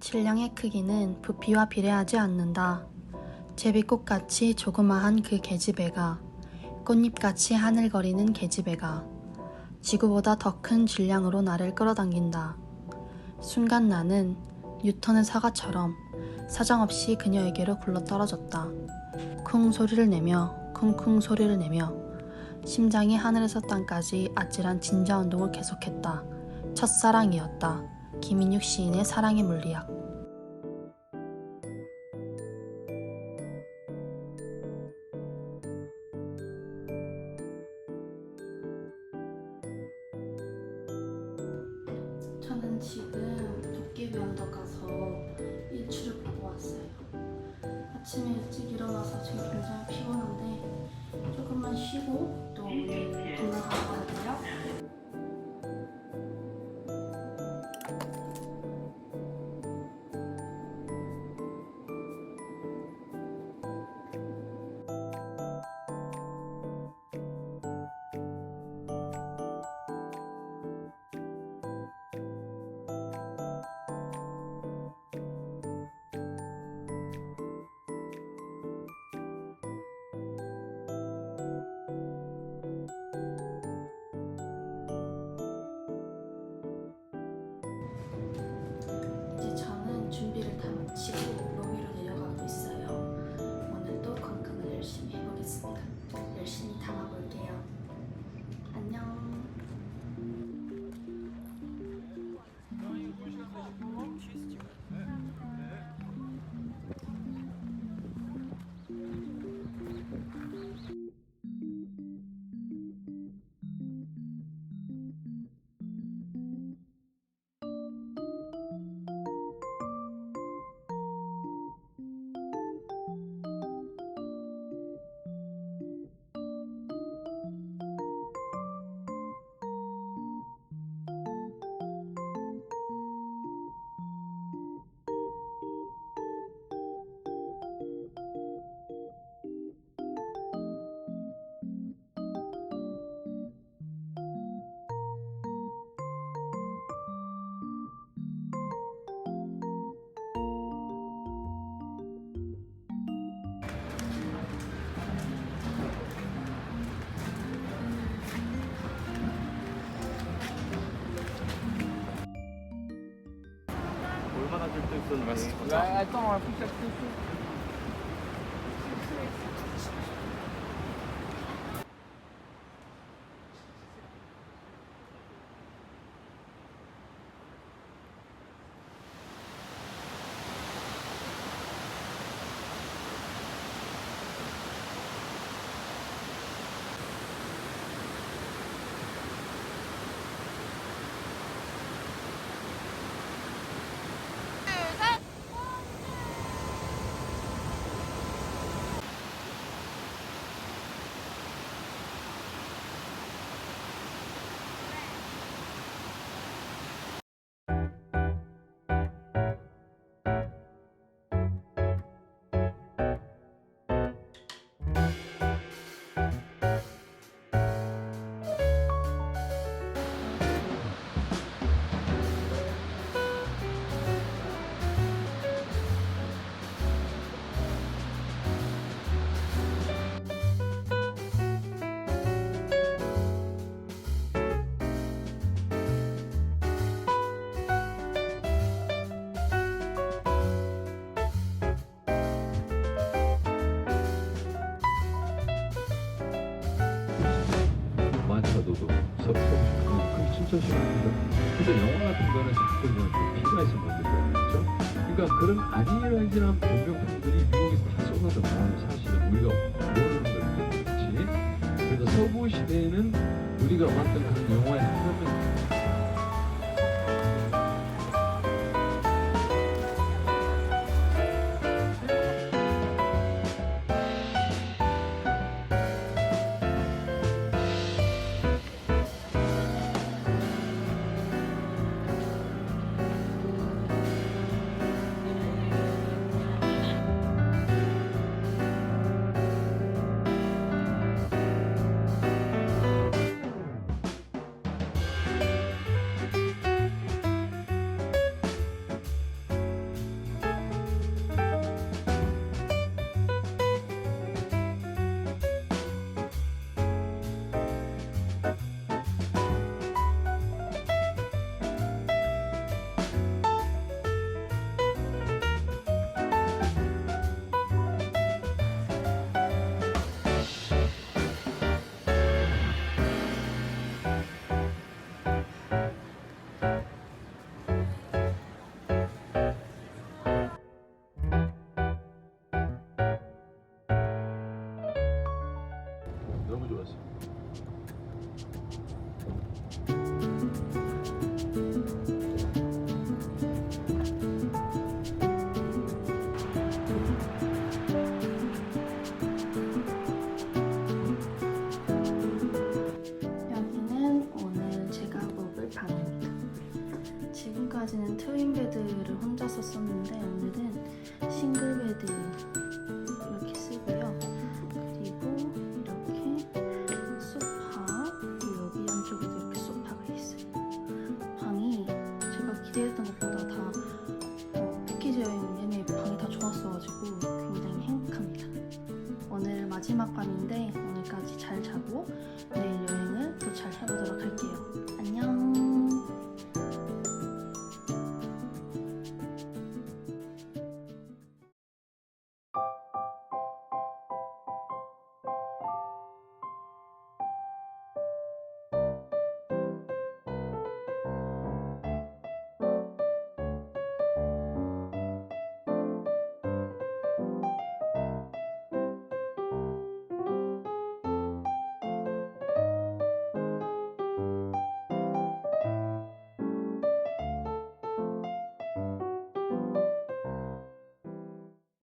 질량의 크기는 부피와 비례하지 않는다. 제비꽃같이 조그마한 그 계집애가 꽃잎같이 하늘거리는 계집애가 지구보다 더 큰 질량으로 나를 끌어당긴다. 순간 나는 뉴턴의 사과처럼 사정없이 그녀에게로 굴러떨어졌다. 쿵 소리를 내며 쿵쿵 소리를 내며 심장이 하늘에서 땅까지 아찔한 진자 운동을 계속했다. 첫사랑이었다. 김인육 시인의 사랑의 물리학. 저는 지금 도깨비 언덕 가서 일출을 보고 왔어요. 아침에 일찍 일어나서 지금 굉장히 피곤한데 조금만 쉬고 또 오늘 올라가야 하거든요. 얼마나 들떠 있었는지 Attends, faut que ça chauffe. 많더라도 서로 그게 진짜 싫어합니다. 근데 영화 같은 거는 자꾸 좀 피가 있으면 만들잖아요. 그러니까 그런 아니라지한 변명품들이 미국에서 다 쏟아져 나오는 사실은 우리가 모르는 거예요. 그렇지? 그래서 서부 시대에는 우리가 봤던 그런 영화의 한편은 제가 기대